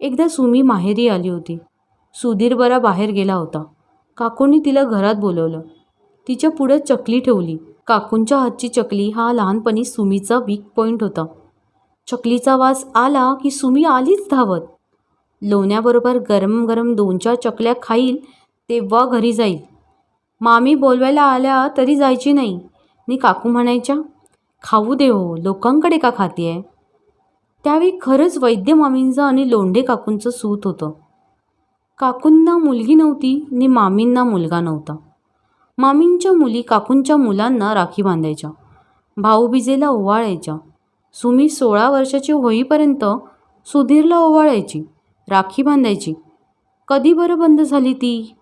एकदा सुमी माहेरी आली होती. सुधीर बरा बाहेर गेला होता. काकूंनी तिला घरात बोलवलं. तिच्या पुढं चकली ठेवली. काकूंच्या हातची चकली हा लहानपणी सुमीचा वीक पॉईंट होता. चकलीचा वास आला की सुमी आलीच धावत. लोण्याबरोबर गरम गरम दोन चार चकल्या खाईल तेव्हा घरी जाईल. मामी बोलवायला आल्या तरी जायची नाही. नी काकू म्हणायच्या खाऊ दे हो लोकांकडे का खातीये? त्यावेळी खरंच वैद्य मामींचं आणि लोंढे काकूंचं सूत होतं. काकूंना मुलगी नव्हती नि मामींना मुलगा नव्हता. मामींच्या मुली काकूंच्या मुलांना राखी बांधायच्या भाऊबीजेला ओवाळायच्या. सुमी सोळा वर्षाची होईपर्यंत सुधीरला ओवाळायची राखी बांधायची. कधी बरं बंद झाली ती?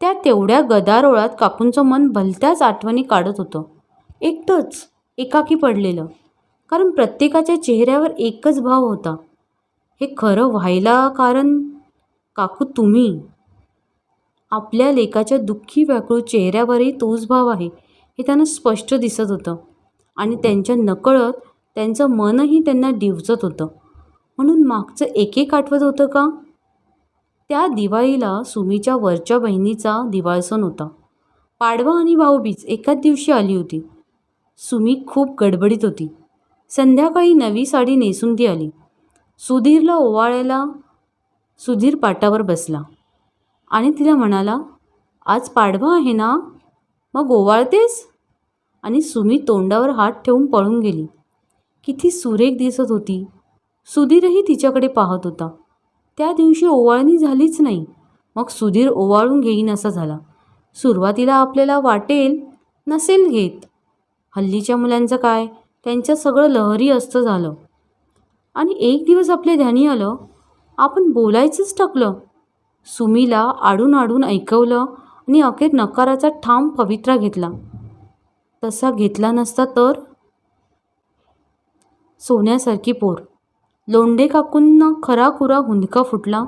त्या तेवढ्या गदारोळात काकूंचं मन भलत्याच आठवणी काढत होतं. एकटंच एकाकी पडलेलं. कारण प्रत्येकाच्या चेहऱ्यावर एकच भाव होता. हे खरं व्हायला कारण काकू तुम्ही. आपल्या लेकाच्या दुःखी व्याकुळ चेहऱ्यावरही तोच भाव आहे हे त्यांना स्पष्ट दिसत होतं. आणि त्यांच्या नकळत त्यांचं मनही त्यांना डिवचत होतं. म्हणून मागचं एक एक आठवत होतं का? त्या दिवाळीला सुमीच्या वरच्या बहिणीचा दिवाळसण होता. पाडवा आणि भाऊबीज एकाच दिवशी आली होती. सुमी खूप गडबडीत होती. संध्याकाळी नवी साडी नेसून ती आली सुधीरला ओवाळायला सुधीर पाटावर बसला आणि तिला म्हणाला आज पाडवा आहे ना? मग ओवाळतेस? आणि सुमी तोंडावर हात ठेवून पळून गेली. किती सुरेख दिसत होती. सुधीरही तिच्याकडे पाहत होता. त्या दिवशी ओवाळणी झालीच नाही. मग सुधीर ओवाळून घेईन असा झाला. सुरुवातीला आपल्याला वाटेल नसेल घेत. हल्लीच्या मुलांचं काय? त्यांच्या सगळं लहरी असतं झालं. आणि एक दिवस आपल्या ध्यानी आलं आपण बोलायचंच टाकलं. सुमीला आडून आडून ऐकवलं आणि अखेर नकाराचा ठाम पवित्रा घेतला. तसा घेतला नसता तर? सोन्यासारखी पोर. लोंढे काकूंना खराखुरा हुंदका फुटला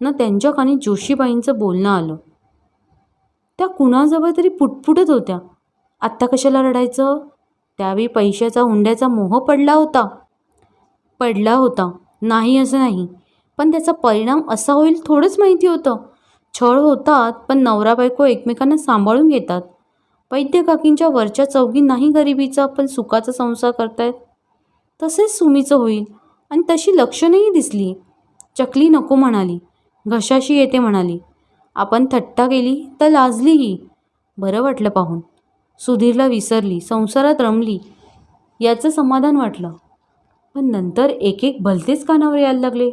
न त्यांच्या कानी जोशीबाईंचं बोलणं आलं. त्या कुणाजवळ तरी पुटपुटत होत्या. आत्ता कशाला रडायचं? त्यावेळी पैशाचा हुंड्याचा मोह पडला होता. पडला होता. नाही असं नाही. पण त्याचा परिणाम असा होईल थोडंच माहिती होतं. छळ होतात पण नवरा बायको एकमेकांना सांभाळून घेतात. वैद्य काकींच्या वरच्या चौघी नाही गरिबीचा पण सुखाचा संसार करतायत. तसेच सुमीचं होईल. आणि तशी लक्षणंही दिसली. चकली नको म्हणाली. घशाशी येते म्हणाली. आपण थट्टा केली तर लाजलीही बरं वाटलं पाहून. सुधीरला विसरली संसारात रमली याचं समाधान वाटलं. पण नंतर एक एक भलतेच कानावर यायला लागले.